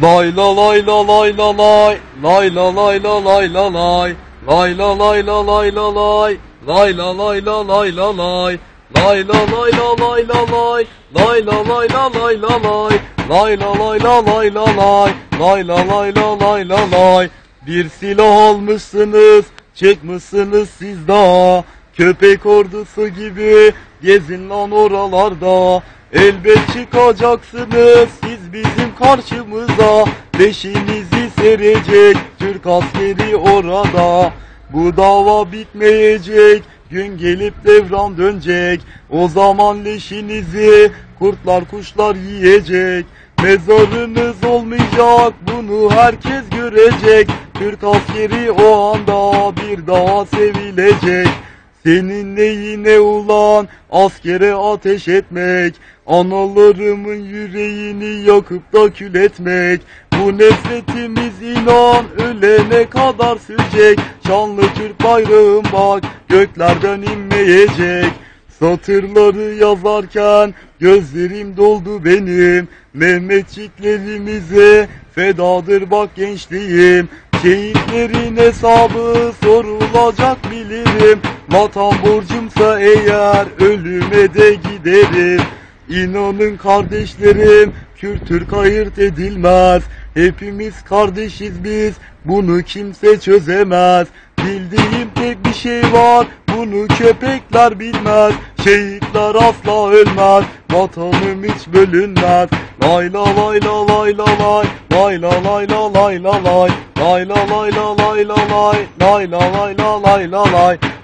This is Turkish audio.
Lay la lay la lay la lay Lay la lay la lay la lay Lay la lay la lay la lay Lay la lay la lay la lay Lay la lay la lay la lay Lay la lay la lay la lay Lay la lay la lay la lay Lay la lay la lay la lay Bir silah almışsınız Çıkmışsınız siz daha Köpek ordusu gibi Gezin lan oralarda Elbet çıkacaksınız siz bizim karşımıza. Leşinizi serecek Türk askeri orada. Bu dava bitmeyecek Gün gelip devran dönecek. O zaman leşinizi kurtlar kuşlar yiyecek. Mezarınız olmayacak bunu herkes görecek. Türk askeri o anda bir daha sevilecek senin neyine ulan askere ateş etmek? Analarımın yüreğini yakıp da kül etmek. Bu nefretimiz inan ölene kadar sürecek. Şanlı Türk bayrağım bak göklerden inmeyecek. Satırları yazarken gözlerim doldu benim. Mehmetçiklerimize fedadır bak gençliğim. Şehitlerin hesabı sorulacak bilirim Vatan borcumsa eğer ölüme de giderim İnanın kardeşlerim Kürt Türk ayırt edilmez Hepimiz kardeşiz biz bunu kimse çözemez Bildiğim tek bir şey var bunu köpekler bilmez Şehitler asla ölmez Vatanım hiç bölünmez Lay la lay la lay la lay Lay la lay la lay la lay Lay la lay la lay la lay Lay la lay la lay la lay